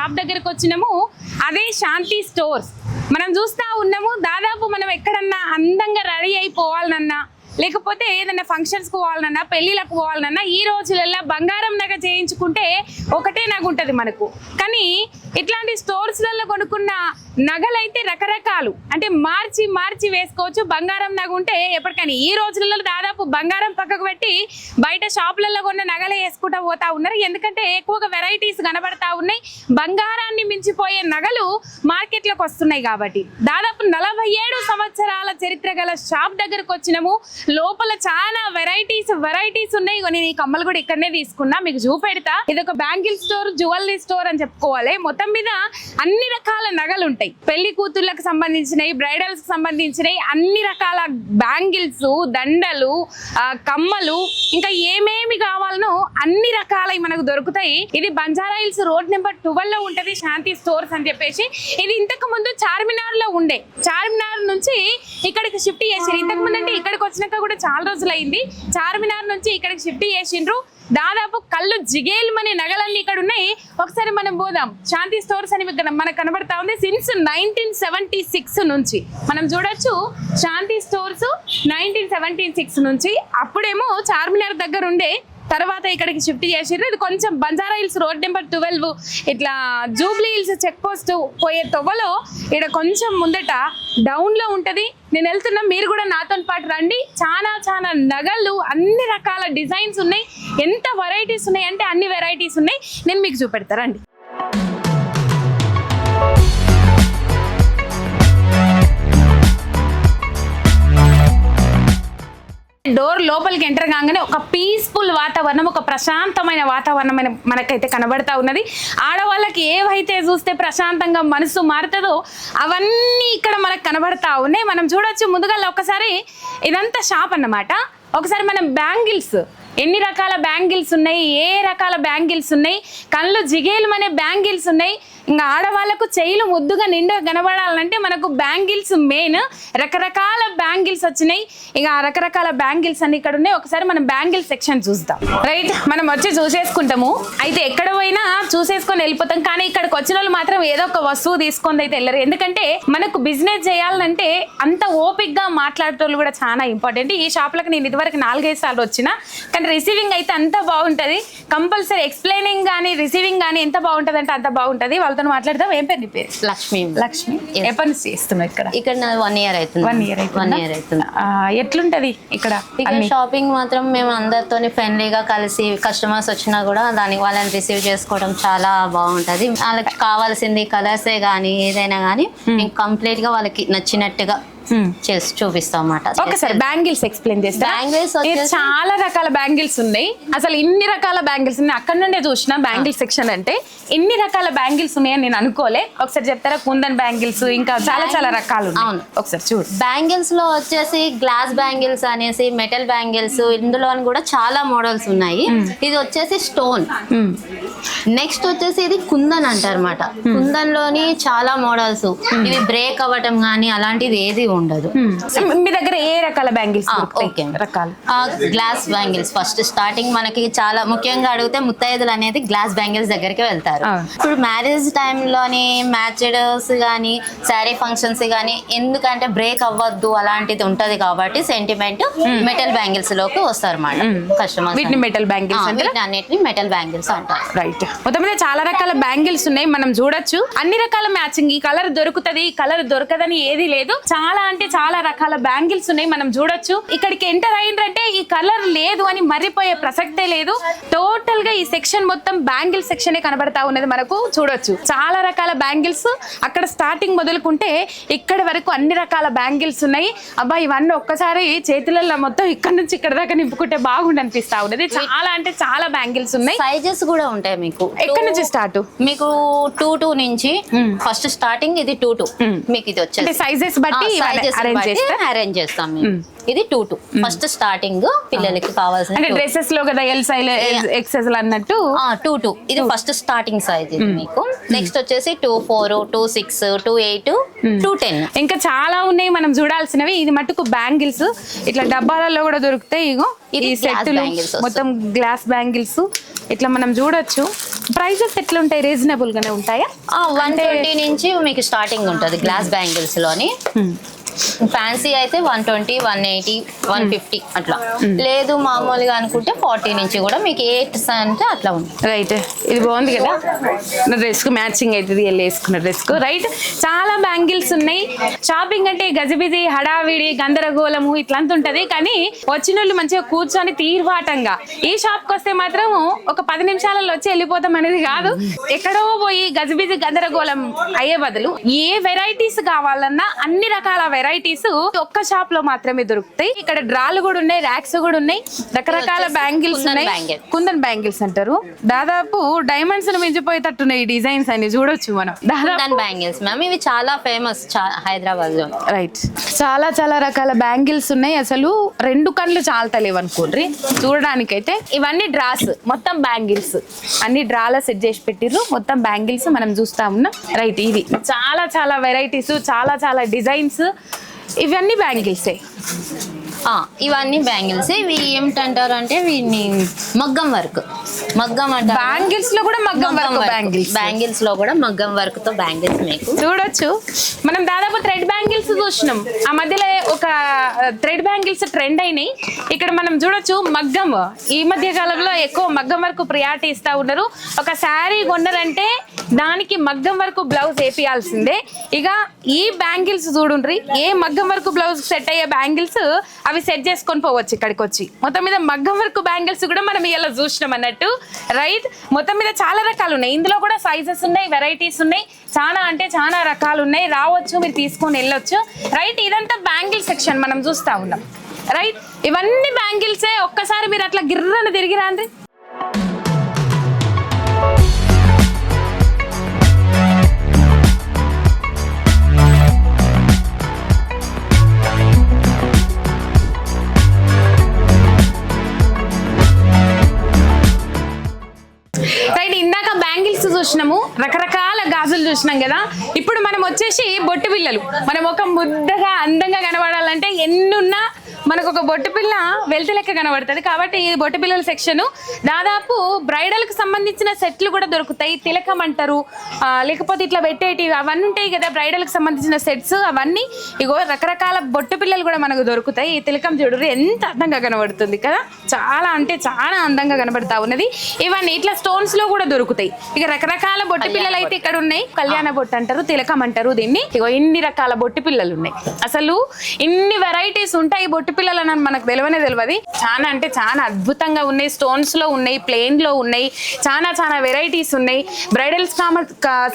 Shop దగ్గరకు వచ్చినాము. అదే శాంతి స్టోర్స్. మనం చూస్తూ ఉన్నాము దాదాపు మనం ఎక్కడన్నా అందంగా రెడీ అయిపోవాలనన్నా లేకపోతే ఏదైనా ఫంక్షన్స్కి పోవాలన్నా పెళ్ళిళ్ళకు పోవాలన్నా ఈ రోజులలో బంగారం నగ చేయించుకుంటే ఒకటే నగ ఉంటుంది మనకు. కానీ ఇట్లాంటి స్టోర్స్లలో కొనుక్కున్న నగలైతే రకరకాలు. అంటే మార్చి మార్చి వేసుకోవచ్చు. బంగారం నగ ఉంటే ఎప్పటికైనా ఈ రోజులలో దాదాపు బంగారం పక్కకు పెట్టి బయట షాపులలో కొన్న నగలే వేసుకుంటా పోతా ఉన్నారు. ఎందుకంటే ఎక్కువగా వెరైటీస్ కనబడతా ఉన్నాయి. బంగారాన్ని మించిపోయే నగలు మార్కెట్లోకి వస్తున్నాయి కాబట్టి. దాదాపు నలభై ఏడు సంవత్సరాల చరిత్ర గల షాప్ దగ్గరకు వచ్చినాము. లోపల చాలా వెరైటీస్ వెరైటీస్ ఉన్నాయి. నేను ఈ కమ్మలు కూడా ఇక్కడనే తీసుకున్నా. మీకు చూపెడతా. ఇది ఒక బ్యాంగిల్ స్టోర్ జ్యువెలరీ స్టోర్ అని చెప్పుకోవాలి. మొత్తం మీద అన్ని రకాల నగలు ఉంటాయి. పెళ్ళి కూతుర్లకు సంబంధించినవి బ్రైడల్స్కి సంబంధించినవి అన్ని రకాల బ్యాంగిల్స్ దండలు కమ్మలు ఇంకా ఏమేమి కావాలనో అన్ని రకాలవి మనకు దొరుకుతాయి. ఇది బంజారా హిల్స్ రోడ్ నెంబర్ ట్వెల్వ్లో ఉంటది శాంతి స్టోర్స్ అని చెప్పేసి. ఇది ఇంతకు ముందు చార్మినార్లో ఉండే. చార్మినార్ నుంచి ఇక్కడికి షిఫ్ట్ చేసిండ్రు. ఇంతకు ముందు అంటే ఇక్కడికి వచ్చినాక కూడా చాలా రోజులు అయింది చార్మినార్ నుంచి ఇక్కడికి షిఫ్ట్ చేసిండ్రు. దాదాపు కళ్ళు జిగేల్మనే నగలన్నీ ఇక్కడ ఉన్నాయి ఒకసారి మనం పోదాం. శాంతి స్టోర్స్ అని ఇక్కడ మనకు కనబడతా ఉంది. సిన్స్ నైన్టీన్ సెవెంటీ సిక్స్ నుంచి మనం చూడొచ్చు Shanti stores nineteen seventy six నుంచి అప్పుడేమో చార్మినార్ దగ్గర ఉండే తర్వాత ఇక్కడికి షిఫ్ట్ చేసిర్రు. ఇది కొంచెం Banjara hills road number twelve ఇట్లా జూబ్లీ హిల్స్ చెక్ పోస్ట్ పోయే తొవ్వలో ఇక్కడ కొంచెం ముందట డౌన్లో ఉంటుంది. నేను వెళ్తున్నా మీరు కూడా నాతో పాటు రండి. చాలా చాలా నగలు అన్ని రకాల డిజైన్స్ ఉన్నాయి. ఎంత వెరైటీస్ ఉన్నాయి అంటే అన్ని వెరైటీస్ ఉన్నాయి. నేను మీకు చూపెడతా డోర్ లోపలికి ఎంటర్ కాగానే ఒక పీస్ఫుల్ వాతావరణం ఒక ప్రశాంతమైన వాతావరణం మనకైతే కనబడతా ఉన్నది. ఆడవాళ్ళకి ఏవైతే చూస్తే ప్రశాంతంగా మనసు మారుతుందో అవన్నీ ఇక్కడ మనకు కనబడతా ఉన్నాయి. మనం చూడొచ్చు ముందుగా ఒకసారి ఇదంతా షాప్ అన్నమాట. ఒకసారి మనం బ్యాంగిల్స్ ఎన్ని రకాల బ్యాంగిల్స్ ఉన్నాయి? ఏ రకాల బ్యాంగిల్స్ ఉన్నాయి? కళ్ళు జిగేలు అనే బ్యాంగిల్స్ ఉన్నాయి. ఇంకా ఆడవాళ్ళకు చెయ్యిలు ముద్దుగా నిండుగా కనబడాలంటే మనకు బ్యాంగిల్స్ మెయిన్. రకరకాల బ్యాంగిల్స్ వచ్చినాయి. ఇక ఆ రకరకాల బ్యాంగిల్స్ అన్ని ఇక్కడ ఉన్నాయి. ఒకసారి మనం బ్యాంగిల్ సెక్షన్ చూద్దాం. రైట్ మనం వచ్చి చూసేసుకుంటాము. అయితే ఎక్కడ పోయినా చూసేసుకొని వెళ్ళిపోతాం. కానీ ఇక్కడికి వచ్చిన వాళ్ళు మాత్రం ఏదో ఒక వస్తువు తీసుకొని అయితే వెళ్ళరు. ఎందుకంటే మనకు బిజినెస్ చేయాలంటే అంత ఓపిక్గా మాట్లాడేటోళ్ళు కూడా చాలా ఇంపార్టెంట్ ఈ షాప్లకు నేను ఇదివరకు నాలుగైదు సార్లు వచ్చిన. కానీ రిసీవింగ్ అయితే అంత బాగుంటది. కంపల్సరీ ఎక్స్ప్లెయినింగ్ కానీ రిసీవింగ్ కానీ ఎంత బాగుంటది అంటే అంత బాగుంటుంది. వాళ్ళతో మాట్లాడదాం. ఏం పేరు నీ పేరు? లక్ష్మి. లక్ష్మి. ఎప్పటి నుంచి చేస్తున్నావు ఇక్కడ? ఇక్కడ వన్ ఇయర్ అవుతుంది. వన్ ఇయర్ వన్ ఇయర్ అవుతుంది. ఎట్లుంటది ఇక్కడ? ఇక్కడ? షాపింగ్ మాత్రం మేము అందరితోని ఫ్రెండ్లీగా కలిసి కస్టమర్స్ వచ్చినా కూడా దానికి వాళ్ళని రిసీవ్ చేసుకోవడం చాలా బాగుంటది. వాళ్ళకి కావాల్సింది కలర్సే కానీ ఏదైనా కానీ కంప్లీట్గా వాళ్ళకి నచ్చినట్టుగా Hmm. చేసి చూపిస్తాం అన్నమాట. ఒకసారి బ్యాంగిల్స్ ఎక్స్ప్లెయిన్ చేస్తా వచ్చేసి- చాలా రకాల బ్యాంగిల్స్ ఉన్నాయి. అసలు ఇన్ని రకాల బ్యాంగిల్స్ ఉన్నాయి. అక్కడ నుండే చూసిన బ్యాంగిల్ సెక్షన్ అంటే ఇన్ని రకాల బ్యాంగిల్స్ ఉన్నాయని నేను అనుకోలే. ఒకసారి చెప్తారా? కుందన్ బ్యాంగిల్స్ ఇంకా చాలా చాలా రకాలు. అవును. ఒకసారి చూడు. బ్యాంగిల్స్లో వచ్చేసి గ్లాస్ బ్యాంగిల్స్ అనేసి మెటల్ బ్యాంగిల్స్ ఇందులో కూడా చాలా మోడల్స్ ఉన్నాయి. ఇది వచ్చేసి స్టోన్. నెక్స్ట్ వచ్చేసి ఇది కుందన్ అంటారన్నమాట కుందన్లోని చాలా మోడల్స్ ఇవి బ్రేక్ అవ్వటం కానీ అలాంటిది ఏది ఉండదు మ్మ్. మీ దగ్గర ఏ రకాల బ్యాంగిల్స్ ఓకే. రకాలు? Glass bangles. ఫస్ట్ స్టార్టింగ్ మనకి చాలా ముఖ్యంగా అడిగితే ముత్తైదులు అనేది గ్లాస్ బ్యాంగిల్స్ దగ్గరికి వెళ్తారు. ఇప్పుడు మ్యారేజ్ టైంలోని మ్యాచెడ్స్ కానీ శారీ ఫంక్షన్స్ కానీ ఎందుకంటే బ్రేక్ అవ్వద్దు అలాంటిది ఉంటది కాబట్టి సెంటిమెంట్ మెటల్ బ్యాంగిల్స్లోకి వస్తారు అన్నమాట కస్టమర్స్ వీటిని metal bangles అంటారా? అన్నిటిని మెటల్ బ్యాంగిల్స్ అంటారు. రైట్ మొత్తం మీద చాలా రకాల బ్యాంగిల్స్ ఉన్నాయి. మనం చూడొచ్చు. అన్ని రకాల మ్యాచింగ్ ఈ కలర్ దొరుకుతది ఈ కలర్ దొరకదని ఏది లేదు. చాలా అంటే చాలా రకాల బ్యాంగిల్స్ ఉన్నాయి మనం చూడొచ్చు. ఇక్కడికి ఎంటర్ అయిందంటే ఈ కలర్ లేదు అని మర్రిపోయే ప్రసక్తే లేదు. టోటల్గా ఈ సెక్షన్ మొత్తం బ్యాంగిల్ సెక్షన్ కనబడతా ఉన్నది మనకు చూడొచ్చు. చాలా రకాల బ్యాంగిల్స్. అక్కడ స్టార్టింగ్ మొదలుకుంటే ఇక్కడ వరకు అన్ని రకాల బ్యాంగిల్స్ ఉన్నాయి. అబ్బా ఇవన్నీ ఒక్కసారి చేతులలో మొత్తం ఇక్కడ నుంచి ఇక్కడ దాకా నింపుకుంటే బాగుండి అనిపిస్తా ఉన్నది. చాలా అంటే చాలా బ్యాంగిల్స్ ఉన్నాయి. సైజెస్ కూడా ఉంటాయి మీకు. ఎక్కడి నుంచి స్టార్ట్ మీకు టూ టూ నుంచి ఫస్ట్ స్టార్టింగ్ ఇది టూ టూ మీకు ఇది అంటే వచ్చేసి. సైజెస్ బట్టి అరేంజ్ చేస్తా. ఇది టూ టూ ఫస్ట్ స్టార్టింగ్ పిల్లలకి కావాల్సిన అంటే డ్రెస్సెస్లో కదా ఎల్ సైజ్ ఎక్సెస్ అన్నట్టు టూ టూ ఇది ఫస్ట్ స్టార్టింగ్ సైజ్ ఇది మీకు. నెక్స్ట్ వచ్చేసి two four two six two eight two ten ఇంకా చాలా ఉన్నాయి మనం చూడాల్సినవి. ఇది మట్టుకు బ్యాంగిల్స్ ఇట్లా డబ్బాలలో కూడా దొరుకుతాయి ఇగో. ఇది సెట్లు వస్తాయి. మొత్తం గ్లాస్ బ్యాంగిల్స్ ఇట్లా మనం చూడొచ్చు. ప్రైజెస్ ఎట్లా ఉంటాయి రీజనబుల్ గానే ఉంటాయా? వన్ ట్వంటీ నుంచి మీకు స్టార్టింగ్ ఉంటుంది గ్లాస్ బ్యాంగిల్స్లోని. ఫ్యాన్సీ అయితే one twenty one eighty one fifty అట్లా. లేదు మామూలుగా అనుకుంటే ఫార్టీ నుంచి కూడా మీకు ఎయిట్ అంటే అట్లా ఉంది. రైట్ ఇది బాగుంది కదా? నా డ్రెస్కు మ్యాచింగ్ అవుతుంది వెళ్ళి వేసుకున్న డ్రెస్కు. రైట్ చాలా బ్యాంగిల్స్ ఉన్నాయి. షాపింగ్ అంటే గజిబిజి హడావిడి గందరగోళము ఇట్లంతా ఉంటది. కానీ వచ్చిన వాళ్ళు మంచిగా కూర్చొని తీర్వాటంగా. ఈ షాప్కి వస్తే మాత్రం ఒక పది నిమిషాలలో వచ్చి వెళ్ళిపోతాం అనేది కాదు. ఎక్కడో పోయి గజిబిజి గందరగోళం అయ్యే బదులు ఏ వెరైటీస్ కావాలన్నా అన్ని రకాల వెరైటీస్ ఒక్క షాప్లో మాత్రమే దొరుకుతాయి. ఇక్కడ డ్రాలు కూడా ఉన్నాయి ర్యాక్స్ కూడా ఉన్నాయి. రకరకాల బ్యాంగిల్స్ కుందన్ ఉన్నాయి. కుందన్ బ్యాంగిల్స్ అంటారు. దాదాపు డైమండ్స్ను మించిపోయేటట్టున్నాయి ఈ డిజైన్స్ అని చూడొచ్చు మనం. దాదాపు బ్యాంగిల్స్ మ్యామ్ ఇవి చాలా ఫేమస్ హైదరాబాద్లో. రైట్ చాలా చాలా రకాల బ్యాంగిల్స్ ఉన్నాయి. అసలు రెండు కళ్ళు చాలతలేవు అనుకోండి. చూడడానికైతే ఇవన్నీ డ్రాస్ మొత్తం బ్యాంగిల్స్ అన్ని డ్రాల సెట్ చేసి పెట్టిర్రు. మొత్తం బ్యాంగిల్స్ మనం చూస్తా ఉన్నాం. రైట్ ఇది చాలా చాలా వెరైటీస్ చాలా చాలా డిజైన్స్ ఇవన్నీ బ్యాంగిల్సే. ఆ, ఇవన్నీ బ్యాంగిల్స్. ఇవి ఏమిటంటారు అంటే వీటిని మగ్గం వర్క్. మగ్గం అంటారు. బ్యాంగిల్స్లో కూడా మగ్గం వర్క్ బ్యాంగిల్స్. బ్యాంగిల్స్లో కూడా మగ్గం వర్క్తో బ్యాంగిల్స్ మీకు. చూడొచ్చు. మనం దాదాపు థ్రెడ్ బ్యాంగిల్స్ చూసినాం. ఆ మధ్యలో ఒక థ్రెడ్ బ్యాంగిల్స్ ట్రెండ్ అయినాయి. ఇక్కడ మనం చూడొచ్చు మగ్గం. ఈ మధ్య కాలంలో ఎక్కువ మగ్గం వరకు ప్రియారిటీ ఇస్తా ఉన్నారు. ఒక శారీ కొన్నారంటే దానికి మగ్గం వరకు బ్లౌజ్ వేపియాల్సిందే. ఇక ఈ బ్యాంగిల్స్ చూడుండ్రి. ఏ మగ్గం వరకు బ్లౌజ్ సెట్ అయ్యే బ్యాంగిల్స్ అవి సెట్ చేసుకొని పోవచ్చు ఇక్కడికి వచ్చి మొత్తం మీద మగ్గం వరకు బ్యాంగిల్స్ కూడా మనం ఇలా చూసినాం అన్నట్టు. రైట్ మొత్తం మీద చాలా రకాలు ఉన్నాయి. ఇందులో కూడా సైజెస్ ఉన్నాయి వెరైటీస్ ఉన్నాయి. చాలా అంటే చాలా రకాలు ఉన్నాయి. రావచ్చు మీరు తీసుకొని వెళ్ళొచ్చు. రైట్ ఇదంతా బ్యాంగిల్ సెక్షన్ మనం చూస్తా ఉన్నాం. రైట్ ఇవన్నీ బ్యాంగిల్సే ఒక్కసారి మీరు అట్లా గిర్రని తిరిగి చూసినాము. రకరకాల గాజులు చూసినాం కదా. ఇప్పుడు మనం వచ్చేసి బొట్టు బిల్లలు మనం ఒక ముద్దగా అందంగా కనబడాలంటే ఎన్నున్నా మనకు ఒక బొట్టు పిల్ల వెళ్తే లెక్క కనబడుతుంది. కాబట్టి ఈ బొట్టు పిల్లల సెక్షన్ దాదాపు బ్రైడల్కి సంబంధించిన సెట్లు కూడా దొరుకుతాయి. తిలకం అంటారు. లేకపోతే ఇట్లా పెట్టేటివి అవన్నీ ఉంటాయి కదా బ్రైడల్కి సంబంధించిన సెట్స్ అవన్నీ. ఇగో రకరకాల బొట్టు పిల్లలు కూడా మనకు దొరుకుతాయి. ఈ తిలకం చూడరు ఎంత అందంగా కనబడుతుంది కదా. చాలా అంటే చాలా అందంగా కనబడతా ఉన్నది. ఇవన్నీ ఇట్లా స్టోన్స్లో కూడా దొరుకుతాయి. ఇక రకరకాల బొట్టు పిల్లలు అయితే ఇక్కడ ఉన్నాయి కళ్యాణ బొట్టు అంటారు తిలకం అంటారు దీన్ని. ఇగో ఇన్ని రకాల బొట్టు పిల్లలు ఉన్నాయి. అసలు ఇన్ని వెరైటీస్ ఉంటాయి బొట్టు పిల్లలు అని మనకు తెలియనే తెలియదు చాలా అంటే చాలా అద్భుతంగా ఉన్నాయి. స్టోన్స్లో ఉన్నాయి ప్లేన్లో ఉన్నాయి. చాలా చాలా వెరైటీస్ ఉన్నాయి. బ్రైడల్స్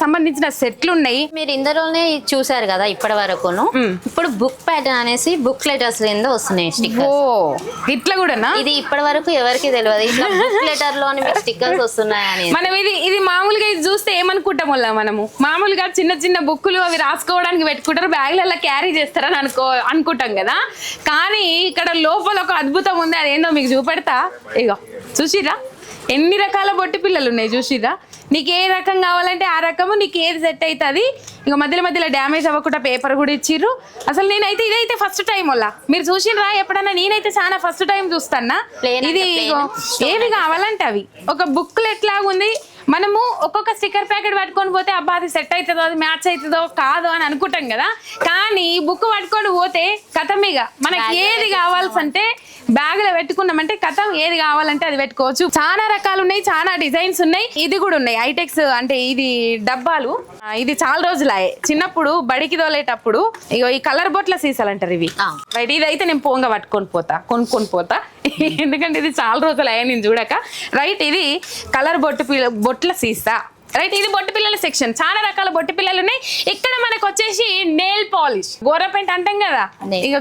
సంబంధించిన సెట్లు ఉన్నాయి. మీరు ఇందులోనే చూసారు కదా ఇప్పటి వరకును. ఇప్పుడు బుక్ ప్యాటర్న్ అనేసి బుక్ లెటర్స్ కింద వస్తున్నాయి ఓ ఇట్లా కూడానా? ఇది ఇప్పటి వరకు ఎవరికి తెలియదు ఇట్లా బుక్ లెటర్లోని మీకు స్టిక్కర్స్ వస్తున్నాయి అని మనం ఇది ఇది మామూలుగా ఇది చూస్తే ఏమనుకుంటాం వల్ల మనము? మామూలుగా చిన్న చిన్న బుక్కులు అవి రాసుకోవడానికి పెట్టుకుంటారు. బ్యాగ్లలో క్యారీ చేస్తారని అనుకో అనుకుంటాం కదా. కానీ ఇక్కడ లోపల ఒక అద్భుతం ఉంది. అదేందో మీకు చూపెడతా? ఇగో చూసిరా ఎన్ని రకాల బొట్టు పిల్లలు ఉన్నాయి చూసిరా నీకు ఏ రకం కావాలంటే ఆ రకము నీకు ఏది సెట్ అవుతుంది ఇక మధ్యలో మధ్యలో డ్యామేజ్ అవ్వకుండా పేపర్ కూడా ఇచ్చిర్రు. అసలు నేనైతే ఇదైతే ఫస్ట్ టైం వల్ల. మీరు చూసినరా ఎప్పుడన్నా నేనైతే చాలా ఫస్ట్ టైం చూస్తానా ఇది ఏవి కావాలంటే అవి. ఒక బుక్లు ఎట్లాగుంది మనము ఒక్కొక్క స్టిక్కర్ ప్యాకెట్ పట్టుకొని పోతే అబ్బా అది సెట్ అవుతుందో అది మ్యాచ్ అవుతుందో కాదో అని అనుకుంటాం కదా. కానీ బుక్ పట్టుకొని పోతే కథమిగ మనకి ఏది కావాల్సంటే బ్యాగ్లో పెట్టుకున్నామంటే కథం ఏది కావాలంటే అది పెట్టుకోవచ్చు. చాలా రకాలు ఉన్నాయి చాలా డిజైన్స్ ఉన్నాయి. ఇది కూడా ఉన్నాయి. ఐటెక్స్ అంటే ఇది డబ్బాలు. ఇది చాలా రోజులాయే చిన్నప్పుడు బడికి తోలేటప్పుడు ఇగో ఈ కలర్ బొట్ల సీసాలు అంటారు ఇవి. రైట్ ఇది అయితే నేను పోంగా పట్టుకొని పోతా కొనుక్కొని పోతా. ఎందుకంటే ఇది చాలా రోజులు అయ్యా నేను చూడక. రైట్ ఇది కలర్ బొట్టు బొట్ల సీసా. రైట్ ఇది బొట్టు పిల్లల సెక్షన్ చాలా రకాల బొట్టు పిల్లలు ఉన్నాయి ఇక్కడ మనకు వచ్చేసి నేల్ పాలిష్ గోరపెంట్ అంటాం కదా. ఇక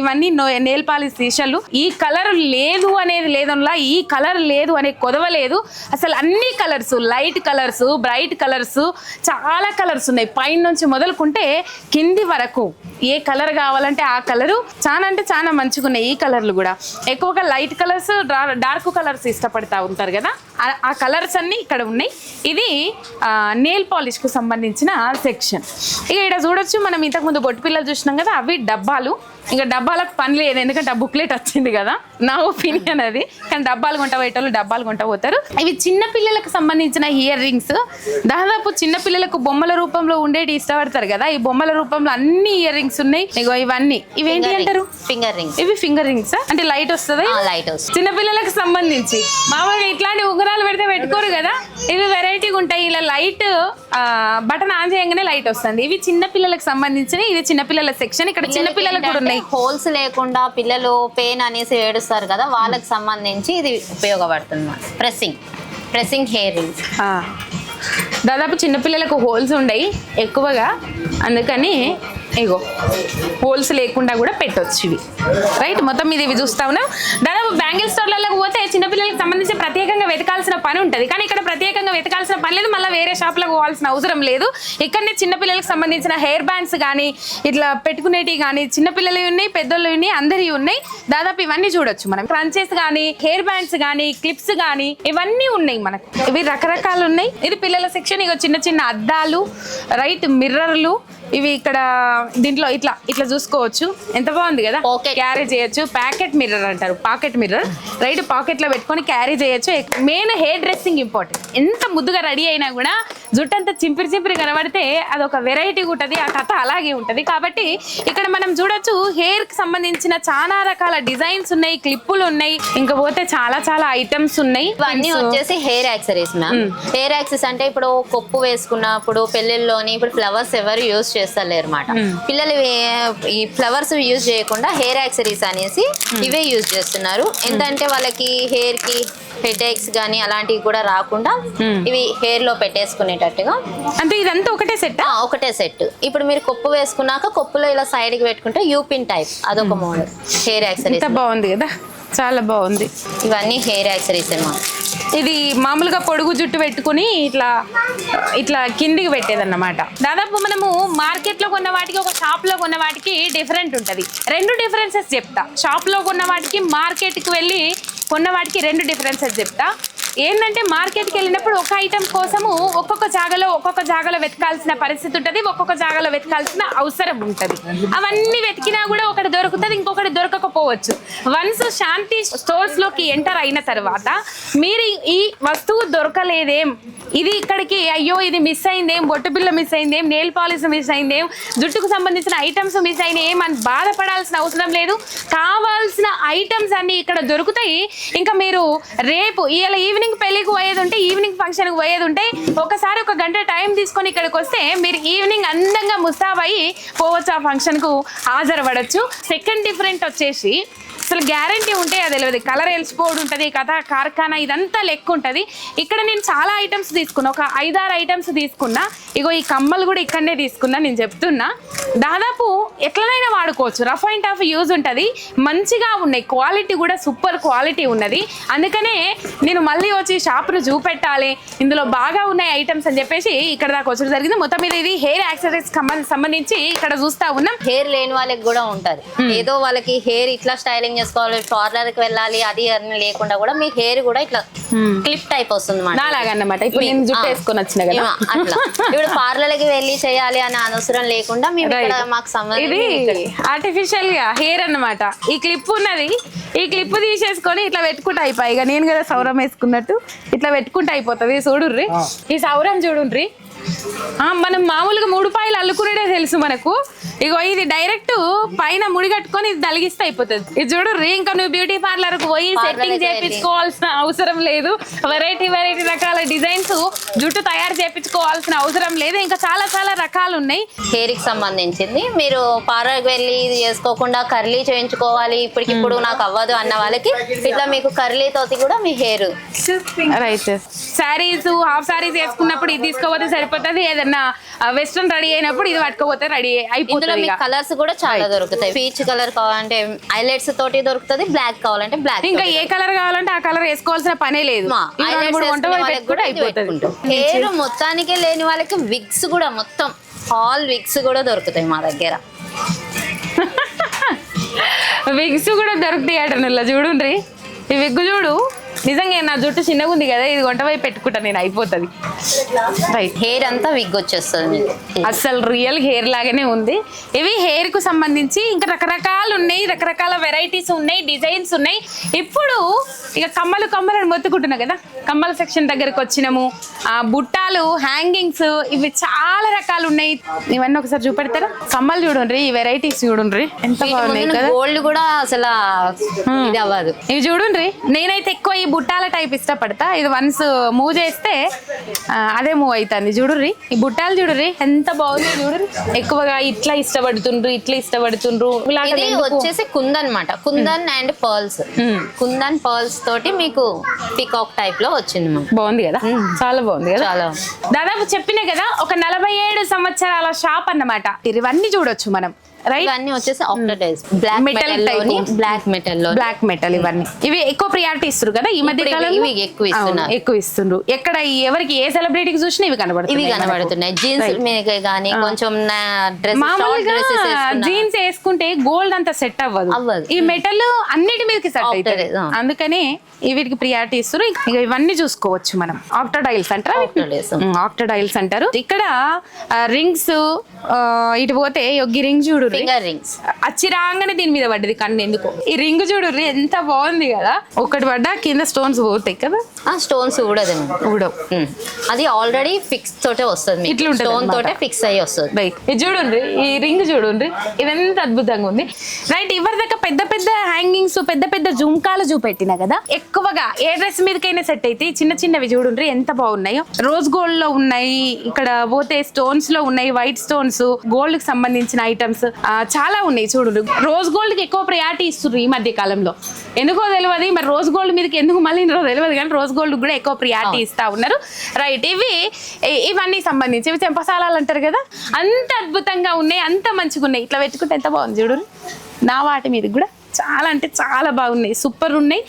ఇవన్నీ నేల్ పాలిష్ సీషలు ఈ కలర్ లేదు అనేది లేదనలా ఈ కలర్ లేదు అనే కొదవ లేదు. అసలు అన్ని colours light colours bright colours చాలా కలర్స్ ఉన్నాయి. పైన నుంచి మొదలుకుంటే కింది వరకు ఏ కలర్ కావాలంటే ఆ కలరు చాలా అంటే చాలా మంచిగా ఉన్నాయి ఈ కలర్లు కూడా. ఎక్కువగా లైట్ కలర్స్ డార్క్ కలర్స్ ఇష్టపడతా ఉంటారు కదా? ఆ కలర్స్ అన్ని ఇక్కడ ఉన్నాయి. ఇది నేల్ పాలిష్కు సంబంధించిన సెక్షన్ ఇక ఇక్కడ చూడొచ్చు మనం ఇంతకుముందు బొట్టు పిల్లలు చూసినాం కదా అవి డబ్బాలు. ఇంకా డబ్బాలకు పని లేదు ఎందుకంటే ఆ బుక్లెట్ వచ్చింది కదా. నా ఒపీనియన్ అది. కానీ డబ్బాలు కొంట పోయేటోళ్ళు డబ్బాలు కొంట పోతారు ఇవి చిన్న పిల్లలకు సంబంధించిన ఇయర్ రింగ్స్. దాదాపు చిన్న పిల్లలకు బొమ్మల రూపంలో ఉండేటి ఇష్టపడతారు కదా. ఈ బొమ్మల రూపంలో అన్ని ఇయర్ రింగ్స్ ఉన్నాయి. ఇగో ఇవన్నీ. ఇవేంటి అంటారు? ఫింగర్ రింగ్స్ ఇవి ఫింగర్ రింగ్స్ అంటే లైట్ వస్తుంది? లైట్ హౌస్ చిన్న పిల్లలకు సంబంధించి. మామూలుగా ఇట్లాంటి ఉంగరాలు పెడితే పెట్టుకోరు కదా. ఇవి వెరైటీగా ఉంటాయి. ఇలా లైట్ బటన్ ఆన్ చేయగానే లైట్ వస్తుంది. ఇవి చిన్న పిల్లలకు సంబంధించిన ఇది చిన్న పిల్లల సెక్షన్ ఇక్కడ చిన్న పిల్లలకు కూడా ఉన్నాయి. హోల్స్ లేకుండా పిల్లలు పెయిన్ అనేసి ఏడుస్తారు కదా వాళ్ళకి సంబంధించి ఇది ఉపయోగపడుతుంది. ప్రెస్సింగ్ ప్రెస్సింగ్ హెయిర్ రింగ్స్ దాదాపు చిన్నపిల్లలకు హోల్స్ ఉండయి ఎక్కువగా. అందుకని ఇగో హోల్స్ లేకుండా కూడా పెట్టొచ్చు ఇవి. రైట్ మొత్తం ఇది ఇవి చూస్తా ఉన్నాం. దాదాపు బ్యాంగిల్ స్టోర్లలో పోతే చిన్నపిల్లలకు సంబంధించి ప్రత్యేకంగా వెతకాల్సిన పని ఉంటుంది. కానీ ఇక్కడ ప్రత్యేకంగా వెతకాల్సిన పని లేదు. మళ్ళీ వేరే షాప్లకు పోవాల్సిన అవసరం లేదు. ఇక్కడనే చిన్నపిల్లలకు సంబంధించిన హెయిర్ బ్యాండ్స్ కానీ ఇట్లా పెట్టుకునేటివి కానీ చిన్నపిల్లలు ఉన్నాయి పెద్దోళ్ళు ఉన్నాయి అందరి ఉన్నాయి. దాదాపు ఇవన్నీ చూడొచ్చు మనం. క్రంచెస్ కానీ హెయిర్ బ్యాండ్స్ కానీ క్లిప్స్ కానీ ఇవన్నీ ఉన్నాయి మనకు. ఇవి రకరకాలు ఉన్నాయి. ఇది పిల్లల సెక్షన్. ఇక చిన్న చిన్న అద్దాలు రైట్ మిర్రర్లు. ఇవి ఇక్కడ దీంట్లో ఇట్లా ఇట్లా చూసుకోవచ్చు. ఎంత బాగుంది కదా. క్యారీ చేయొచ్చు. ప్యాకెట్ మిర్రర్ అంటారు. పాకెట్ మిర్రర్ రైట్ పాకెట్ లో పెట్టుకొని క్యారీ చేయొచ్చు. Main hair dressing important. ఎంత ముద్దుగా రెడీ అయినా కూడా జుట్టు అంతా చింపిరి చింపిరి కనబడితే అదొక వెరైటీ ఉంటుంది ఆ కథ అలాగే ఉంటుంది. కాబట్టి ఇక్కడ మనం చూడొచ్చు హెయిర్కి సంబంధించిన చాలా రకాల డిజైన్స్ ఉన్నాయి క్లిప్పులు ఉన్నాయి ఇంకా పోతే చాలా చాలా ఐటమ్స్ ఉన్నాయి. ఇవన్నీ వచ్చేసి hair accessories ma'am hair accessories అంటే ఇప్పుడు కొప్పు వేసుకున్నప్పుడు పెళ్ళిళ్ళలోని ఇప్పుడు ఫ్లవర్స్ ఎవరు యూజ్ చేస్తలేరు అనమాట పిల్లలు ఏ- ఈ ఫ్లవర్స్ యూజ్ చేయకుండా హెయిర్ యాక్సరీస్ అనేసి ఇవే యూజ్ చేస్తున్నారు. ఏంటంటే వాళ్ళకి హెయిర్కి హెడ్ ఎక్స్ కానీ అలాంటివి కూడా రాకుండా ఇవి హెయిర్లో పెట్టేసుకునేటట్టుగా. అంటే ఇదంతా ఒకటే సెట్ ఒకటే సెట్. ఇప్పుడు మీరు కొప్పు వేసుకున్నాక కొప్పులో ఇలా సైడ్కి పెట్టుకుంటే యూపిన్ టైప్ అదొక మోడల్ హెయిర్ యాక్సరీస్ బాగుంది కదా? చాలా బాగుంది. ఇవన్నీ హెయిర్ యాక్సరీస్ అన్నమాట ఇది మామూలుగా పొడుగు జుట్టు పెట్టుకుని ఇట్లా ఇట్లా కిందికి పెట్టేదన్నమాట. దాదాపు మనము మార్కెట్లో కొన్న వాటికి ఒక షాప్లో కొన్న వాటికి డిఫరెంట్ ఉంటుంది. రెండు డిఫరెన్సెస్ చెప్తా. షాప్లో కొన్న వాటికి మార్కెట్కి వెళ్ళి కొన్న వాటికి రెండు డిఫరెన్సెస్ చెప్తా. ఏంటంటే మార్కెట్కి వెళ్ళినప్పుడు ఒక ఐటమ్ కోసము ఒక్కొక్క జాగాలో ఒక్కొక్క జాగాలో వెతకాల్సిన పరిస్థితి ఉంటుంది ఒక్కొక్క జాగాలో వెతకాల్సిన అవసరం ఉంటుంది. అవన్నీ వెతికినా కూడా ఒకటి దొరుకుతుంది ఇంకొకటి దొరకకపోవచ్చు. వన్స్ శాంతి స్టోర్స్లోకి ఎంటర్ అయిన తర్వాత మీరు ఈ వస్తువు దొరకలేదేం? ఇది ఇక్కడికి అయ్యో ఇది మిస్ అయిందేం? బొట్టు బిల్ల మిస్ అయిందేం? నెయిల్ పాలిష్ మిస్ అయిందేం? జుట్టుకు సంబంధించిన ఐటమ్స్ మిస్ అయినాయేం అని బాధపడాల్సిన అవసరం లేదు. కావాల్సిన ఐటమ్స్ అన్ని ఇక్కడ దొరుకుతాయి. ఇంకా మీరు రేపు ఇవాళ ఈవినింగ్ పెళ్ళికి పోయేది ఉంటే ఈవినింగ్ ఫంక్షన్కి పోయేది ఉంటే ఒకసారి ఒక గంట టైం తీసుకొని ఇక్కడికి వస్తే మీరు ఈవినింగ్ అందంగా ముస్తాబయ్యి పోవచ్చు ఆ ఫంక్షన్కు హాజరపడచ్చు. సెకండ్ డిఫరెంట్ వచ్చేసి అసలు గ్యారంటీ ఉంటే అది తెలియదు కలర్ వెలిసిపోవడం ఉంటుంది కథ కార్ఖానా ఇదంతా లెక్క ఉంటుంది. ఇక్కడ నేను చాలా ఐటమ్స్ తీసుకున్నా ఒక ఐదారు ఐటమ్స్ తీసుకున్నా. ఇగో ఈ కమ్మలు కూడా ఇక్కడనే తీసుకున్నా నేను చెప్తున్నా. దాదాపు ఎట్లనైనా వాడుకోవచ్చు. రఫ్ అండ్ టఫ్ యూజ్ ఉంటుంది. మంచిగా ఉన్నాయి. క్వాలిటీ కూడా సూపర్ క్వాలిటీ ఉన్నది. అందుకనే నేను మళ్ళీ వచ్చి షాప్ను చూపెట్టాలి. ఇందులో బాగా ఉన్నాయి ఐటమ్స్ అని చెప్పేసి ఇక్కడ దాకా వచ్చడం జరిగింది. మొత్తం మీద ఇది హెయిర్ యాక్సరీస్ సంబంధించి ఇక్కడ చూస్తా ఉన్నాం. హెయిర్ లేని వాళ్ళకి కూడా ఉంటది. ఏదో వాళ్ళకి హెయిర్ ఇట్లా స్టైలింగ్ చేసుకోవాలి పార్లర్కి వెళ్ళాలి అది అని లేకుండా కూడా మీ హెయిర్ కూడా ఇట్లా క్లిప్ టైప్ వస్తుంది అన్నమాట. ఇప్పుడు నేను జుట్టు వేసుకొని వచ్చిన కదా. ఏమో అట్లా. ఇప్పుడు పార్లర్కి వెళ్ళి చేయాలి అనే అవసరం లేకుండా మేము ఇక్కడ Right. మాకు సంబంధం ఇది ఆర్టిఫిషియల్గా హెయిర్ అన్నమాట. ఈ క్లిప్ ఉన్నది ఈ క్లిప్ తీసేసుకొని ఇట్లా పెట్టుకుంటే అయిపోయి. ఇక నేను కదా సౌరం వేసుకున్నట్టు ఇట్లా పెట్టుకుంటే అయిపోతుంది. చూడుర్రి. ఈ సౌరం చూడుండ్రి ఆ, మనం మామూలుగా మూడు పాయలు అల్లుకునేదే తెలుసు మనకు. ఇగో ఇది డైరెక్ట్ పైన ముడి కట్టుకొని ఇది తలిగిస్తే అయిపోతుంది. ఇది చూడు రీ ఇంకా నువ్వు బ్యూటీ పార్లర్కు పోయి సెట్టింగ్. చేయించుకోవాల్సిన అవసరం లేదు. వెరైటీ వెరైటీ రకాల డిజైన్స్ జుట్టు తయారు చేయించుకోవాల్సిన అవసరం లేదు. ఇంకా చాలా చాలా రకాలు ఉన్నాయి. హెయిర్కి సంబంధించింది. మీరు పార్లర్కి వెళ్ళి ఇది చేసుకోకుండా కర్లీ చేయించుకోవాలి. ఇప్పటికిప్పుడు నాకు అవ్వదు అన్న వాళ్ళకి ఇట్లా మీకు కర్లీ తోటి కూడా మీ hair right saris half saris వేసుకున్నప్పుడు ఇది తీసుకోపోతే సరిపోతుంది. ఏదన్నా వెస్ట్రన్ రెడీ అయినప్పుడు ఇది పట్టుకోపోతే రెడీ అయిపోతుంది. కలర్స్ కూడా చాలా దొరుకుతాయి. పీచ్ కలర్ కావాలంటే హైలైట్స్ తోటి దొరుకుతుంది బ్లాక్ కావాలంటే బ్లాక్ ఇంకా ఏ కలర్ కావాలంటే ఆ కలర్ వేసుకోవాల్సిన పనే లేదు. పెట్టుకుంటే అయిపోతుంది. హెయిర్ మొత్తానికే లేని వాళ్ళకి విగ్స్ కూడా మొత్తం ఆల్ విగ్స్ కూడా దొరుకుతాయి మా దగ్గర. విగ్స్ కూడా దొరుకుతాయి అట చూడుండ్రి. ఈ విగ్గు చూడు. నిజంగా నా జుట్టు చిన్నగా ఉంది కదా ఇది వంట వైపు పెట్టుకుంటా నేను అయిపోతుంది. రైట్ హెయిర్ అంతా విగ్ వచ్చేస్తుంది అసలు రియల్ హెయిర్ లాగానే ఉంది. ఇవి హెయిర్కు సంబంధించి ఇంకా రకరకాలు ఉన్నాయి రకరకాల వెరైటీస్ ఉన్నాయి డిజైన్స్ ఉన్నాయి. ఇప్పుడు ఇక కమ్మలు కమ్మలను మొత్తుకుంటున్నా కదా కమ్మల సెక్షన్ దగ్గరకు వచ్చినాము ఆ బుట్టాలు హ్యాంగింగ్స్ ఇవి చాలా రకాలు ఉన్నాయి. ఇవన్నీ ఒకసారి చూపెడతారా? కమ్మలు చూడండి ఈ వెరైటీస్ చూడండి ఎంత బాగున్నాయి కదా. గోల్డ్ కూడా అసలు ఇది అవ్వదు. ఇవి చూడండి నేనైతే ఎక్కువ ఈ బుట్టాల టైప్ ఇష్టపడతా. ఇది వన్స్ మూవ్ చేస్తే అదే మూవ్ అవుతుంది చూడుర్రి ఈ బుట్టాలు చూడుర్రి ఎంత బాగుంది చూడుర్రి. ఎక్కువగా ఇట్లా ఇష్టపడుతుండ్రు ఇట్లా ఇష్టపడుతుండ్రు. ఇది? వచ్చేసి కుందన్ అన్నమాట. Kundan and pearls. Hmm. Kundan pearls తోటి మీకు పికాక్ టైప్లో వచ్చింది బాగుంది కదా? చాలా బాగుంది కదా? చాలా. దాదాపు చెప్పిన కదా ఒక నలభై ఏడు సంవత్సరాల షాప్ అన్నమాట. ఇవన్నీ చూడొచ్చు మనం. రైట్ ఇవన్నీ వచ్చేసి బ్లాక్ మెటల్ బ్లాక్ మెటల్లో బ్లాక్ మెటల్ ఇవన్నీ. ఇవి ఎక్కువ ప్రియారిటీ ఇస్తారు కదా? ఈ మధ్య ఇవి- కాలంలో? ఇవి ఎక్కువ ఇస్తున్నారు. ఎక్కువ ఇస్తుండ్రు ఎక్కడ ఎవరికి ఏ సెలబ్రిటీకి చూసినా ఇవి ఇవి కనబడుతుంది కనబడుతున్నాయి. జీన్స్ మీద కానీ కొంచెం డ్రెస్ మామూలుగా జీన్స్ వేసుకుంటే గోల్డ్ అంత సెట్ అవ్వదు. ఈ మెటల్ అన్నిటి మీదకి సెట్ అవుతుంది. అందుకనే వీటికి ప్రియారిటీ ఇస్తారు ఇక ఇవన్నీ చూసుకోవచ్చు మనం. ఆక్టోడైల్స్ అంటారా. ఆక్టోడైల్స్ అంటారు. ఇక్కడ రింగ్స్ ఇటు పోతే యొగ్గి రింగ్ చూడు ఫింగర్ రింగ్స్ అచ్చి రాగానే దీని మీద పడ్డది కన్ను ఎందుకు. ఈ రింగ్ చూడు ఎంత బాగుంది కదా. ఒకటి పడ్డా కింద స్టోన్స్ పోతాయి కదా. ఆ స్టోన్స్ కూడదు ఊడవు. అది ఆల్రెడీ ఫిక్స్ తోటే వస్తుంది ఇట్లా స్టోన్. తోటే ఫిక్స్ అయ్యి వస్తుంది. రైట్ ఇది చూడండి ఈ రింగ్ చూడండి ఇది ఎంత అద్భుతంగా ఉంది. రైట్ ఇవరి దాకా పెద్ద పెద్ద హ్యాంగింగ్స్ పెద్ద పెద్ద జుంకాలు చూపెట్టిన కదా? ఎక్కువగా ఏ డ్రెస్ మీదకైనా సెట్ అయితే చిన్న చిన్నవి చూడండి ఎంత బాగున్నాయో. రోజ్ గోల్డ్లో ఉన్నాయి ఇక్కడ పోతే స్టోన్స్లో ఉన్నాయి వైట్ స్టోన్స్ గోల్డ్కి సంబంధించిన ఐటమ్స్ చాలా ఉన్నాయి చూడండి రోజ్ గోల్డ్కి ఎక్కువ ప్రయారిటీ ఇస్తున్నారు ఈ మధ్య కాలంలో. ఎందుకో తెలియదు మరి రోజ్ గోల్డ్ మీదకి ఎందుకు మళ్ళీ తెలియదు కానీ రోజ్ గోల్డ్ కూడా ఎక్కువ ప్రియారిటీ ఇస్తా ఉన్నారు. రైట్ ఇవి ఇవన్నీ సంబంధించి ఇవి చెంపసాలాలు అంటారు కదా? అంత అద్భుతంగా ఉన్నాయి అంత మంచిగా ఉన్నాయి ఇట్లా పెట్టుకుంటే ఎంత బాగుంది చూడు నా వాటి మీద కూడా చాలా అంటే చాలా బాగున్నాయి సూపర్ ఉన్నాయి.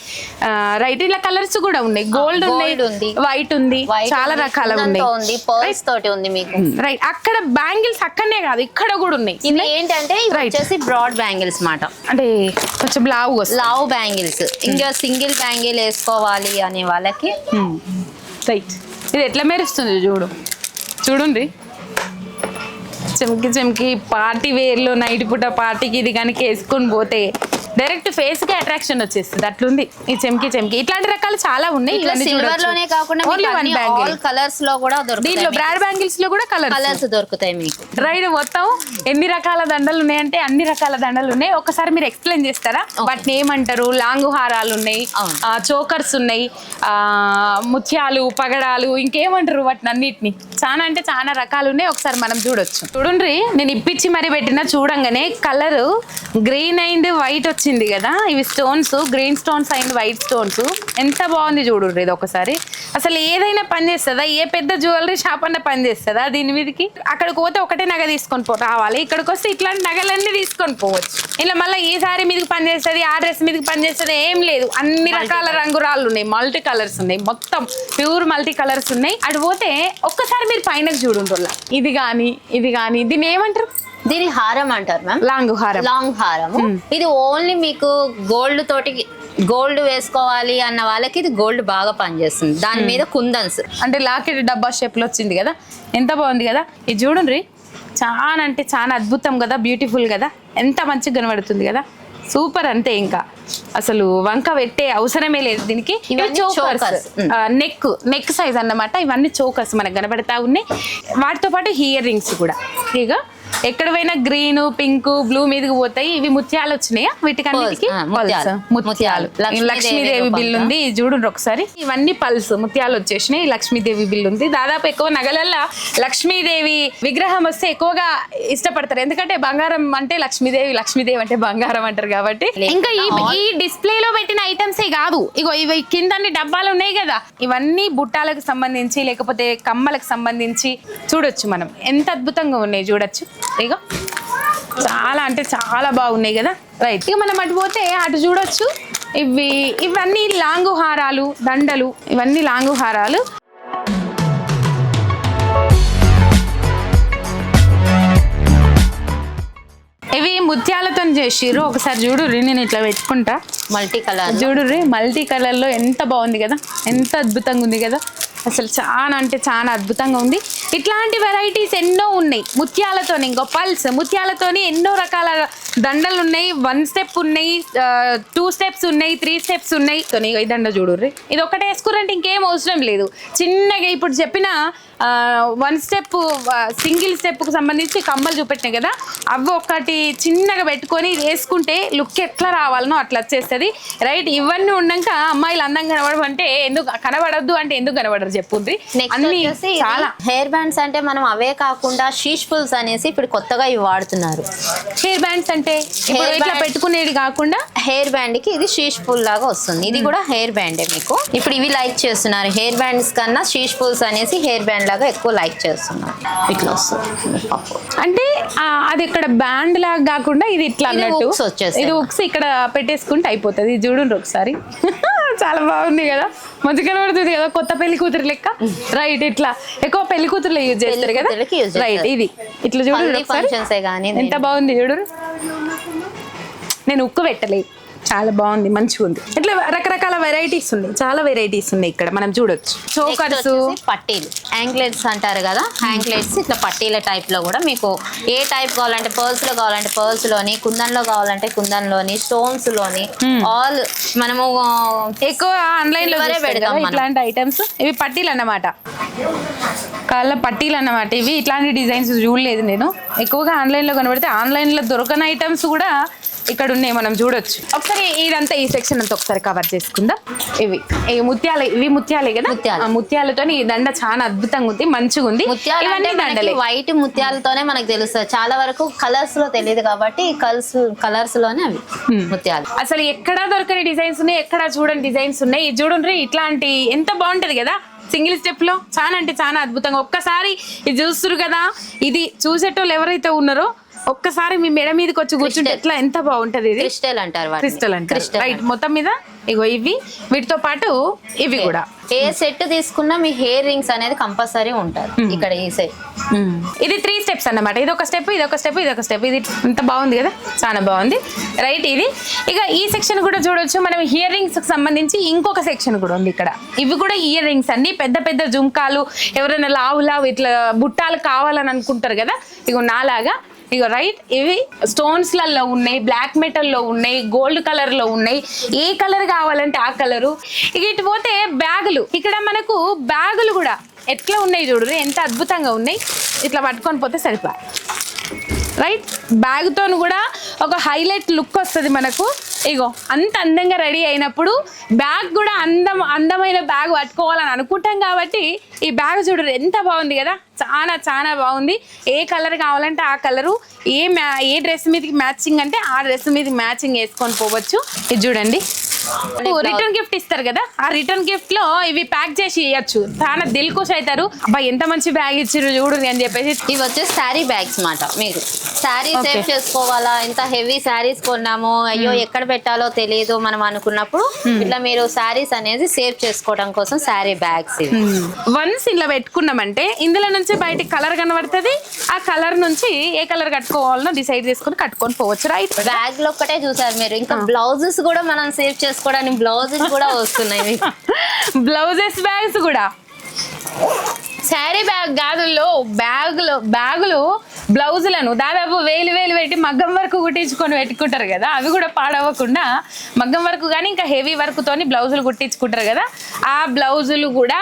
రైట్ ఇలా కలర్స్ కూడా ఉన్నాయి. గోల్డ్ ఉంది. వైట్ ఉంది చాలా రకాల ఉన్నాయి. ఉంది పర్ల్స్ తోటి ఉంది మీకు. రైట్ అక్కడ బ్యాంగిల్స్ అక్కడనే కాదు ఇక్కడ కూడా ఉన్నాయి. ఇవి ఏంటంటే. వచ్చేసి బ్రాడ్ బ్యాంగిల్స్ మాట. అంటే కొంచెం లావు లావ్ బ్యాంగిల్స్ ఇంకా సింగిల్ బ్యాంగిల్ వేసుకోవాలి అనే వాళ్ళకి రైట్ ఇది ఎట్లా మెరుస్తుంది చూడు. చూడండి చెమ్కి చెమ్కి పార్టీ వేర్లో నైట్ పూట పార్టీకి ఇది కనుక వేసుకొని పోతే డైరెక్ట్ ఫేస్కి అట్రాక్షన్ వచ్చేస్తుంది. అట్లుంది. ఈ చెమ్కి చెమ్కి. ఇట్లాంటి రకాలు చాలా ఉన్నాయి. సిల్వర్. లోనే కాకుండా bangle. ఆల్ కలర్స్లో కూడా దీంట్లో దొరుకుతాయి బ్రాడ్ బ్యాంగిల్స్లో కూడా కలర్ కలర్స్ దొరుకుతాయి మీకు. రైడ్ మొత్తం ఎన్ని రకాల దండలు ఉన్నాయంటే అన్ని రకాల దండలు ఉన్నాయి. ఒకసారి మీరు ఎక్స్ప్లెయిన్ చేస్తారా? వాటిని ఏమంటారు? లాంగు హారాలు ఉన్నాయి. చోకర్స్ ఉన్నాయి. ఆ, ముత్యాలు పగడాలు ఇంకేమంటారు వాటిని అన్నిటిని? చాలా అంటే చాలా రకాలు ఉన్నాయి. ఒకసారి మనం చూడొచ్చు. చూడండి నేను ఇప్పించి మరి పెట్టిన చూడంగానే కలర్ గ్రీన్ అండ్ వైట్ వచ్చింది కదా. ఇవి stones green stones and white stones. ఎంత బాగుంది చూడండి ఇది ఒకసారి. అసలు ఏదైనా పని చేస్తుందా? ఏ పెద్ద జ్యువెలరీ షాప్ అన్న పని చేస్తుందా దీని మీదకి? అక్కడికి పోతే ఒకటే నగ తీసుకొని పో రావాలి. ఇక్కడికి వస్తే ఇట్లాంటి నగలన్నీ తీసుకొని పోవచ్చు. ఇలా మళ్ళీ ఈ సారీ మీదకి పని చేస్తుంది ఆ డ్రెస్ మీదకి పని చేస్తుంది ఏం లేదు. అన్ని రకాల రంగురాళ్ళు ఉన్నాయి. మల్టీ కలర్స్ ఉన్నాయి. మొత్తం ప్యూర్ మల్టీ కలర్స్ ఉన్నాయి. అటు పోతే ఒక్కసారి మీరు పైన చూడుండ్రు ఇది కానీ ఇది కానీ దీన్ని ఏమంటారు? దీని హారం అంటారు మ్యామ్. లాంగ్ హారం. లాంగ్ హారము. ఇది ఓన్లీ మీకు గోల్డ్ తోటి గోల్డ్ వేసుకోవాలి అన్న వాళ్ళకి ఇది గోల్డ్ బాగా పనిచేస్తుంది. దాని మీద కుందన్స్. అంటే లాకెట్ డబ్బా షేప్లో వచ్చింది కదా? ఎంత బాగుంది కదా? ఇది చూడండి. చాలా అంటే చాలా అద్భుతం కదా? బ్యూటిఫుల్ కదా? ఎంత మంచిగా కనబడుతుంది కదా? సూపర్ అంతే ఇంకా. అసలు వంక పెట్టే అవసరమే లేదు దీనికి. చోకర్స్. నెక్ నెక్ సైజ్ అన్నమాట. ఇవన్నీ చోకర్స్ మనకు కనబడతా ఉన్నాయి. వాటితో పాటు హియర్ రింగ్స్ కూడా. ఇక ఎక్కడ పోయినా గ్రీన్ పింక్ బ్లూ మీదకి పోతాయి. ఇవి ముత్యాలు వచ్చినాయా? వీటికన్నిటికి ముత్యాలు. లక్ష్మీదేవి లక్ష్మీదేవి రూపంలో. బిల్ ఉంది. చూడండి ఒకసారి. ఇవన్నీ పల్స్. ముత్యాలు వచ్చేసినాయి. లక్ష్మీదేవి బిల్ ఉంది. దాదాపు ఎక్కువ నగలల్లో లక్ష్మీదేవి విగ్రహం వస్తే ఎక్కువగా ఇష్టపడతారు. ఎందుకంటే బంగారం అంటే లక్ష్మీదేవి లక్ష్మీదేవి అంటే బంగారం అంటారు కాబట్టి. ఇంకా ఈ డిస్ప్లే లో పెట్టిన ఐటమ్సే కాదు. ఇగో ఇవి కింద డబ్బాలు ఉన్నాయి కదా. ఇవన్నీ బుట్టాలకు సంబంధించి లేకపోతే కమ్మలకు సంబంధించి చూడొచ్చు మనం. ఎంత అద్భుతంగా ఉన్నాయి చూడొచ్చు. ఇగో. చాలా అంటే చాలా బాగున్నాయి కదా. రైట్ ఇక మనం అటు పోతే అటు చూడొచ్చు. ఇవి ఇవన్నీ లాంగు హారాలు దండలు ఇవన్నీ లాంగు హారాలు ఇవి ముత్యాలతో చేసిర్రు. ఒకసారి చూడు నేను ఇట్లా పెట్టుకుంటా. మల్టీ కలర్ చూడు రే మల్టీ కలర్లో ఎంత బాగుంది కదా. ఎంత అద్భుతంగా ఉంది కదా. అసలు చాలా అంటే చాలా అద్భుతంగా ఉంది. ఇట్లాంటి వెరైటీస్ ఎన్నో ఉన్నాయి. ముత్యాలతోని ఇంకో పల్స్ ముత్యాలతోని ఎన్నో రకాల దండలు ఉన్నాయి. వన్ స్టెప్ ఉన్నాయి టూ స్టెప్స్ ఉన్నాయి త్రీ స్టెప్స్ ఉన్నాయి. ఈ దండ చూడుర్రి. ఇది ఒకటే వేసుకురంటే ఇంకేం అవసరం లేదు. చిన్నగా ఇప్పుడు చెప్పిన వన్ స్టెప్ సింగిల్ స్టెప్కు సంబంధించి కమ్మలు చూపెట్టినాయి కదా అవి ఒకటి చిన్నగా పెట్టుకొని ఇది వేసుకుంటే లుక్ ఎట్లా రావాలనో అట్లా వచ్చేస్తుంది. రైట్ ఇవన్నీ ఉన్నాక అమ్మాయిలు అందంగా కనబడమంటే అంటే ఎందుకు కనబడద్దు అంటే ఎందుకు కనబడరు? నెక్స్ట్ అన్ని వచ్చేసి చాలా హెయిర్ బ్యాండ్స్ అంటే మనం అవే కాకుండా షీష్ పుల్స్ అనేసి ఇప్పుడు కొత్తగా ఇవి వాడుతున్నారు. హెయిర్ బ్యాండ్స్ అంటే ఇట్లా. పెట్టుకునేది కాకుండా హెయిర్ బ్యాండ్కి ఇది షీష్ పుల్ లాగా వస్తుంది. ఇది కూడా హెయిర్ బ్యాండే మీకు. ఇప్పుడు ఇవి లైక్ చేస్తున్నారు. హెయిర్ బ్యాండ్స్ కన్నా షీష్ పుల్స్ అనేసి హెయిర్ బ్యాండ్ లాగా ఎక్కువ లైక్ చేస్తున్నారు. ఇట్లా వస్తుంది. అంటే అది ఇక్కడ బ్యాండ్ లాగా కాకుండా ఇది ఇట్లా అన్నట్టు వచ్చేసాయి. ఇది ఉక్స్ ఇక్కడ పెట్టేసుకుంటే అయిపోతుంది. ఇది చూడండి ఒకసారి. చాలా బాగుంది కదా. మంచి కనబడుతుంది కదా కొత్త పెళ్ళి కూతురు లెక్క? రైట్ ఇట్లా. ఎక్కువ పెళ్ళి కూతురులో యూజ్ చేస్తారు కదా. రైట్ ఇది. ఇట్లా చూడండి ఎంత బాగుంది చూడు. నేను ఉక్కు పెట్టలేదు. చాలా బాగుంది మంచిగా ఉంది ఇట్లా రకరకాల వెరైటీస్ ఉన్నాయి చాలా వెరైటీస్ ఉన్నాయి ఇక్కడ మనం చూడొచ్చు. చోకర్స్ పట్టీలు. యాంక్లెట్స్ అంటారు కదా యాంక్లెట్స్ ఇట్లా పట్టీల టైప్లో కూడా మీకు ఏ టైప్ కావాలంటే పర్ల్స్లో కావాలంటే పర్ల్స్లోని కుందన్లో కావాలంటే కుందన్లోని స్టోన్స్లోని ఆల్ మనము ఆ, ఎక్కువ ఆన్లైన్లో పెడతాం. ఇట్లాంటి ఐటమ్స్ ఇవి పట్టీలు అన్నమాట. కాళ్ళ పట్టీలు అన్నమాట ఇవి ఇట్లాంటి డిజైన్స్ చూడలేదు నేను. ఎక్కువగా ఆన్లైన్లో కనబడితే ఆన్లైన్లో దొరకని ఐటమ్స్ కూడా ఇక్కడ ఉన్నాయి మనం చూడొచ్చు. ఒకసారి ఇదంతా ఈ సెక్షన్ అంతా ఒకసారి కవర్ చేసుకుందాం. ఇవి ఈ ముత్యాలు ఇవి ముత్యాలే కదా? ముత్యాలు. ముత్యాలతో ఈ దండ చాలా అద్భుతంగా ఉంది మంచిగా ఉంది. ముత్యాలు ఇవన్నీ దండలే. వైట్ ముత్యాలతోనే మనకు తెలుస్తుంది చాలా వరకు కలర్స్లో తెలియదు కాబట్టి కలర్స్ కలర్స్లోనే అవి ముత్యాలు. అసలు ఎక్కడా దొరకని డిజైన్స్ ఉన్నాయి ఎక్కడా చూడని డిజైన్స్ ఉన్నాయి. ఇది చూడండి ఇట్లాంటి ఎంత బాగుంటది కదా? సింగిల్ స్టెప్లో చాలా అంటే చాలా అద్భుతంగా. ఒక్కసారి ఇది చూస్తురు కదా? ఇది చూసేటోళ్ళు ఎవరైతే ఉన్నారో ఒక్కసారి మీ మెడ మీదకి వచ్చి కూర్చుంటే ఎట్లా ఎంత బాగుంటది ఇది? క్రిస్టల్ అంటారు. క్రిస్టల్ అంటే క్రిస్టల్ రైట్ మొత్తం మీద ఇగో ఇవి. వీటితో పాటు ఇవి కూడా. ఏ సెట్ తీసుకున్నా మీ హెయిర్ రింగ్స్ అనేది కంపల్సరీ ఉంటుంది. ఇక్కడ ఈ సెట్. ఇది త్రీ స్టెప్స్ అన్నమాట. ఇది ఒక స్టెప్ ఇది ఒక స్టెప్ ఇది ఒక స్టెప్ ఇది ఇంత బాగుంది కదా? చాలా బాగుంది. రైట్ ఇది. ఇక ఈ సెక్షన్ కూడా చూడొచ్చు. మనం ఇయర్ రింగ్స్కి సంబంధించి ఇంకొక సెక్షన్ కూడా ఉంది ఇక్కడ. ఇవి కూడా ఇయర్ రింగ్స్ అండి. పెద్ద పెద్ద జుంకాలు ఎవరైనా లావు లావు ఇట్లా బుట్టాలు కావాలని అనుకుంటారు కదా? ఇగో నాలాగా. ఇగో రైట్ ఇవి స్టోన్స్లలో ఉన్నాయి బ్లాక్ మెటల్లో ఉన్నాయి గోల్డ్ కలర్లో ఉన్నాయి. ఏ కలర్ కావాలంటే ఆ కలరు ఇక ఇటు పోతే బ్యాగులు. ఇక్కడ మనకు బ్యాగులు కూడా ఎట్లా ఉన్నాయి చూడరు ఎంత అద్భుతంగా ఉన్నాయి. ఇట్లా పట్టుకొని పోతే సరిపా రైట్ బ్యాగ్తో కూడా ఒక హైలైట్ లుక్ వస్తుంది మనకు. ఇగో అంత అందంగా రెడీ అయినప్పుడు బ్యాగ్ కూడా అందం అందమైన బ్యాగ్ పట్టుకోవాలని అనుకుంటాం కాబట్టి ఈ బ్యాగ్ చూడరు ఎంత బాగుంది కదా. చాలా చాలా బాగుంది. ఏ కలర్ కావాలంటే ఆ కలరు ఏ మ్యా ఏ డ్రెస్ మీదకి మ్యాచింగ్ అంటే ఆ డ్రెస్ మీద మ్యాచింగ్ వేసుకొని పోవచ్చు. ఇది చూడండి. రిటర్న్ గిఫ్ట్ ఇస్తారు కదా? ఆ రిటర్న్ గిఫ్ట్లో ఇవి ప్యాక్ చేసి ఇవ్వచ్చు చాలా దిల్ ఖుష్ అవుతారు. అబ్బా ఎంత మంచి బ్యాగ్ ఇచ్చారు చూడు అని చెప్పేసి. ఇవి వచ్చేసి శారీ బ్యాగ్స్ మాట మీకు. శారీ. సేవ్ చేసుకోవాలా? ఇంత హెవీ శారీస్ కొన్నాము. అయ్యో ఎక్కడ పెట్టాలో తెలియదు మనం అనుకున్నప్పుడు. ఇట్లా మీరు శారీస్ అనేది సేవ్ చేసుకోవడం కోసం శారీ బ్యాగ్స్ వన్స్ ఇలా పెట్టుకున్నామంటే ఇందులో నుంచి బయటికి కలర్ కనబడుతుంది. ఆ కలర్ నుంచి ఏ కలర్ కట్టుకోవాలనో డిసైడ్ చేసుకొని కట్టుకొని పోవచ్చు రైట్ బ్యాగ్లో ఒక్కటే చూసారు మీరు. ఇంకా బ్లౌజెస్ కూడా మనం సేవ్ చేసుకోవడానికి బ్లౌజెస్ కూడా వస్తున్నాయి బ్లౌజెస్ బ్యాగ్స్ కూడా. శారీ బ్యాగ్ గాజుల్లో బ్యాగులు బ్యాగులు బ్లౌజులను దాదాపు వేలు వేలు పెట్టి మగ్గం వరకు కుట్టించుకొని పెట్టుకుంటారు కదా అవి కూడా పాడవకుండా మగ్గం వరకు కానీ ఇంకా హెవీ వర్క్తోని బ్లౌజులు కుట్టించుకుంటారు కదా ఆ బ్లౌజులు కూడా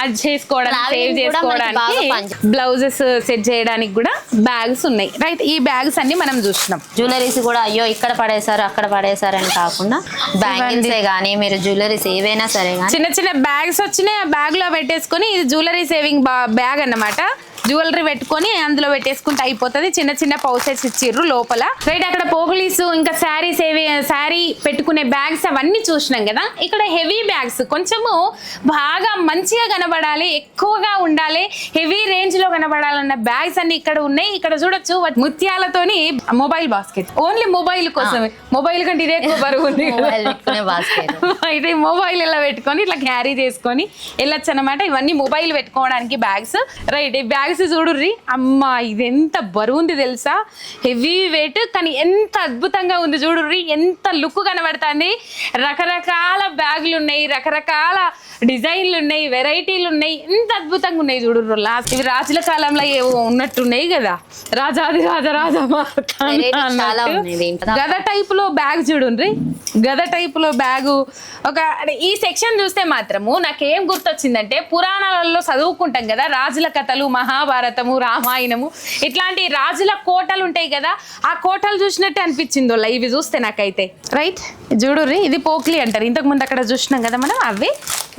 అది చేసుకోవడానికి సేవ్. బ్లౌజెస్ సెట్ చేయడానికి కూడా బ్యాగ్స్ ఉన్నాయి. రైట్ ఈ బ్యాగ్స్ అన్ని మనం చూసినాం. జ్యువెలరీస్ కూడా అయ్యో ఇక్కడ పడేశారు అక్కడ పడేశారు అని కాకుండా బ్యాంగిల్సే కానీ మీరు జ్యువెలరీస్ ఏవైనా సరే చిన్న చిన్న బ్యాగ్స్ వచ్చినాయి ఆ బ్యాగ్లో పెట్టేసుకొని ఇది జ్యువెలరీ సేవింగ్ బ్యాగ్ అన్నమాట. జ్యువెలరీ పెట్టుకొని అందులో పెట్టేసుకుంటే అయిపోతుంది. చిన్న చిన్న పౌసెస్ ఇచ్చిర్రు లోపల. రైట్ అక్కడ పోగులీస్ ఇంకా శారీ సేవి శారీ పెట్టుకునే బ్యాగ్స్ అవన్నీ చూసినాం కదా. ఇక్కడ హెవీ బ్యాగ్స్ కొంచెము బాగా మంచిగా కనబడాలి ఎక్కువగా ఉండాలి హెవీ రేంజ్లో కనబడాలన్న బ్యాగ్స్ అన్ని ఇక్కడ ఉన్నాయి. ఇక్కడ చూడొచ్చు ముత్యాలతోని మొబైల్ బాస్కెట్. ఓన్లీ మొబైల్ కోసమే. మొబైల్ కంటే ఇదే బరువు ఉంది. ఇది మొబైల్ ఇలా పెట్టుకొని ఇట్లా క్యారీ చేసుకొని వెళ్ళొచ్చు అనమాట ఇవన్నీ మొబైల్ పెట్టుకోవడానికి బ్యాగ్స్. రైట్ ఈ బ్యాగ్స్ చూడుర్రి. అమ్మా ఇది ఎంత బరువు ఉంది తెలుసా? హెవీ వెయిట్ కానీ ఎంత అద్భుతంగా ఉంది చూడుర్రి. ఎంత లుక్ కనబడుతుంది. రకరకాల బ్యాగులు ఉన్నాయి రకరకాల డిజైన్లు ఉన్నాయి వెరైటీలు ఉన్నాయి ఎంత అద్భుతంగా ఉన్నాయి చూడుర్రు. లాస్ట్ ఇవి రాజుల కాలంలో ఏవో ఉన్నట్టున్నాయి కదా. రాజాది రాజా రాజా. గద టైప్లో బ్యాగ్ చూడండి గద టైప్లో బ్యాగు. ఒక ఈ సెక్షన్ చూస్తే మాత్రము నాకేం గుర్తొచ్చిందంటే పురాణాలలో చదువుకుంటాం కదా రాజుల కథలు మహాభారతము రామాయణము. ఇట్లాంటి రాజుల కోటలు ఉంటాయి కదా ఆ కోటలు చూసినట్టే అనిపించింది వాళ్ళ. ఇవి చూస్తే నాకైతే. రైట్ చూడుర్రి ఇది పోక్లీ అంటారు. ఇంతకు ముందు అక్కడ చూసినాం కదా మనం అవి.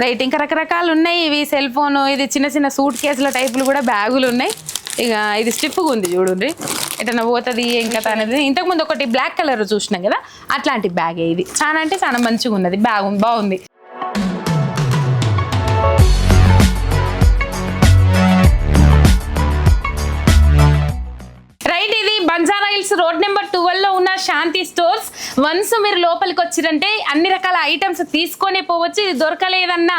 రైట్ ఇంకా రకరకాలు ఉన్నాయి. ఇవి సెల్ ఫోన్ ఇది చిన్న చిన్న సూట్ కేసుల టైపులు కూడా బ్యాగులు ఉన్నాయి. ఇక ఇది స్టిఫ్గా ఉంది చూడండి. ఎటన్నా పోతుంది ఇంకా అనేది. ఇంతకు ముందు ఒకటి బ్లాక్ కలర్ చూసినాం కదా అట్లాంటి బ్యాగే ఇది. చాలా అంటే చాలా మంచిగా ఉన్నది బ్యాగ్ బాగుంది. బంజారా హిల్స్ రోడ్ నెంబర్ ట్వెల్వ్లో ఉన్న శాంతి స్టోర్స్. వన్స్ మీరు లోపలికి వచ్చిరంటే అన్ని రకాల ఐటమ్స్ తీసుకొనే పోవచ్చు. ఇది దొరకలేదన్న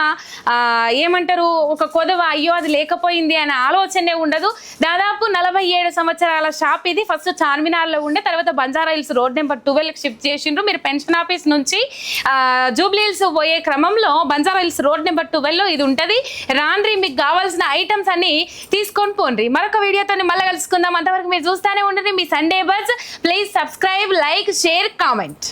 ఏమంటారు ఒక కొదవ అయ్యో అది లేకపోయింది అనే ఆలోచనే ఉండదు. దాదాపు నలభై ఏడు సంవత్సరాల షాప్ ఇది. ఫస్ట్ చార్మినార్లో ఉండే తర్వాత Banjara hills road number twelve shift చేసిండ్రు. మీరు పెన్షన్ ఆఫీస్ నుంచి ఆ, జూబ్లీ హిల్స్ పోయే క్రమంలో Banjara hills road number twelve ఇది ఉంటుంది. రాండ్రి మీకు కావాల్సిన ఐటమ్స్ అన్ని తీసుకొని పోండి మరొక వీడియోతో మళ్ళీ కలుసుకుందాం. అంతవరకు మీరు చూస్తూనే ఉండండి. మీ Sunday buzz please subscribe like share comment